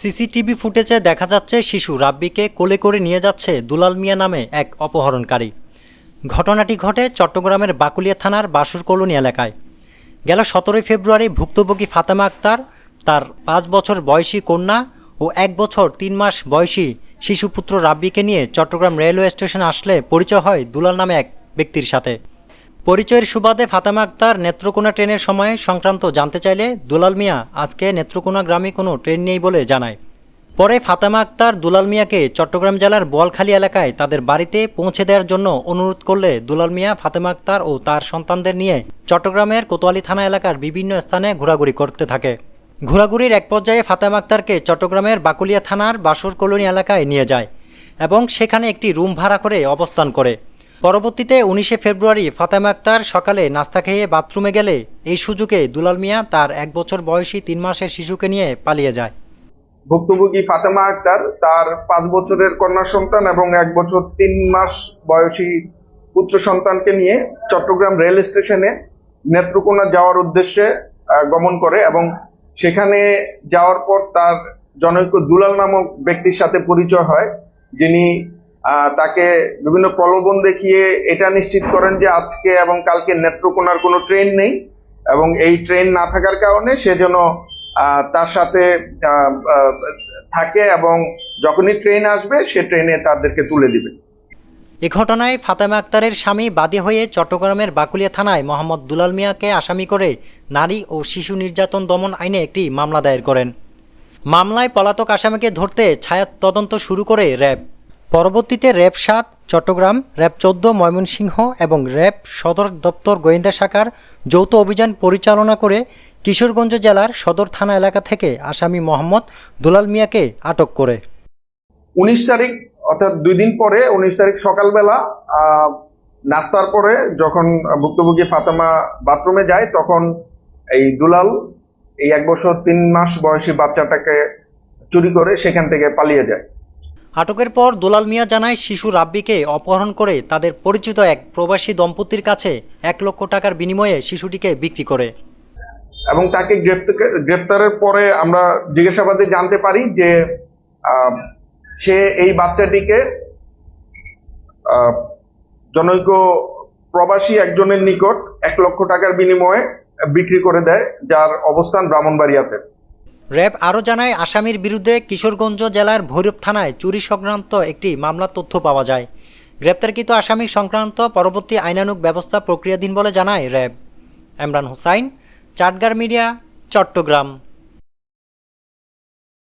CCTV ফুটেজে দেখা যাচ্ছে শিশু রাব্বিকে কোলে করে নিয়ে যাচ্ছে দুলাল মিয়া নামে এক অপহরণকারী। ঘটনাটি ঘটে চট্টগ্রামের বাকুলিয়া থানার বাসুর কলোনি এলাকায়। গেল সতেরোই ফেব্রুয়ারি ভুক্তভোগী ফাতেমা আক্তার, তার পাঁচ বছর বয়সী কন্যা ও এক বছর তিন মাস বয়সী শিশুপুত্র রাব্বিকে নিয়ে চট্টগ্রাম রেলওয়ে স্টেশন আসলে পরিচয় হয় দুলাল নামে এক ব্যক্তির সাথে। পরিচয়ের সুবাদে ফাতেমা আক্তার নেত্রকোনা ট্রেনের সময় সংক্রান্ত জানতে চাইলে দুলাল মিয়া আজকে নেত্রকোনা গ্রামে কোনো ট্রেন নেই বলে জানায়। পরে ফাতেমা আক্তার দুলাল মিয়াকে চট্টগ্রাম জেলার বোয়ালখালী এলাকায় তাদের বাড়িতে পৌঁছে দেওয়ার জন্য অনুরোধ করলে দুলাল মিয়া, ফাতেমা আক্তার ও তার সন্তানদের নিয়ে চট্টগ্রামের কোতোয়ালি থানা এলাকার বিভিন্ন স্থানে ঘোরাঘুরি করতে থাকে। ঘোরাঘুরির এক পর্যায়ে ফাতেমা আক্তারকে চট্টগ্রামের বাকুলিয়া থানার বাসর কলোনি এলাকায় নিয়ে যায় এবং সেখানে একটি রুম ভাড়া করে অবস্থান করে। পরবর্তীতে উনিশে ফেব্রুয়ারি ফাতেমা আক্তার সকালে নাস্তা খেয়ে বাথরুমে গেলে এই সুযোগে দুলাল মিয়া তার এক বছর বয়সী তিন মাসের শিশুকে নিয়ে পালিয়ে যায়। ভুক্তভোগী ফাতেমা আক্তার, তার পাঁচ বছরের কন্যা সন্তান এবং এক বছর তিন মাস বয়সী পুত্র সন্তানকে নিয়ে চট্টগ্রাম রেল স্টেশনে নেত্রকোনা যাওয়ার উদ্দেশ্যে গমন করে এবং সেখানে যাওয়ার পর তার জনৈক দুলাল নামক ব্যক্তির সাথে পরিচয় হয়, যিনি তাকে বিভিন্ন প্রলোভন দেখিয়ে এটা নিশ্চিত করেন যে আজকে এবং কালকে নেত্রকোনার কোনো ট্রেন নেই এবং এই ট্রেন না থাকার কারণে সে যেন তার সাথে থাকে এবং যখনই ট্রেন আসবে সে ট্রেনে তাদেরকে তুলে দিবে। এ ঘটনায় ফাতেমা আক্তারের স্বামী বাদী হয়ে চট্টগ্রামের বাকুলিয়া থানায় মোহাম্মদ দুলাল মিয়াকে আসামি করে নারী ও শিশু নির্যাতন দমন আইনে একটি মামলা দায়ের করেন। মামলায় পলাতক আসামিকে ধরতে ছায়া তদন্ত শুরু করে র্যাব। পরবর্তীতে র্যাব সাত, চট্টগ্রাম, র্যাব চোদ্দ, ময়মনসিংহ এবং র্যাব সদর দপ্তর গোয়েন্দা শাখার যৌথ অভিযান পরিচালনা করে কিশোরগঞ্জ জেলার সদর থানা এলাকা থেকে আসামি মোহাম্মদ দুলাল মিয়াকে আটক করে। উনিশ তারিখ, অর্থাৎ দুই দিন পরে, উনিশ তারিখ সকালবেলা নাস্তার পরে যখন ভুক্তভোগী ফাতেমা বাথরুমে যায়, তখন এই দুলাল এই এক বছর তিন মাস বয়সী বাচ্চাটাকে চুরি করে সেখান থেকে পালিয়ে যায়। আটকের পর দুলাল মিয়া জানায় শিশু রাব্বিকে অপহরণ করে তাদের পরিচিত এক প্রবাসী দম্পতির কাছে এক লক্ষ টাকার বিনিময়ে শিশুটিকে বিক্রি করে। এবং তাকে গ্রেফতার গ্রেফতারের পরে আমরা জিজ্ঞাসাবাদে জানতে পারি যে সে এই বাচ্চাটিকে জনৈক প্রবাসী একজনের নিকট এক লক্ষ টাকার বিনিময়ে বিক্রি করে দেয়, যার অবস্থান ব্রাহ্মণবাড়িয়াতে। র্যাব আরও জানায়, আসামির বিরুদ্ধে কিশোরগঞ্জ জেলার ভৈরব থানায় চুরি সংক্রান্ত একটি মামলার তথ্য পাওয়া যায়। গ্রেপ্তারকৃত আসামি সংক্রান্ত পরবর্তী আইনানুক ব্যবস্থা প্রক্রিয়াধীন বলে জানায় র্যাব। এমরান হোসাইন, চাটগার মিডিয়া, চট্টগ্রাম।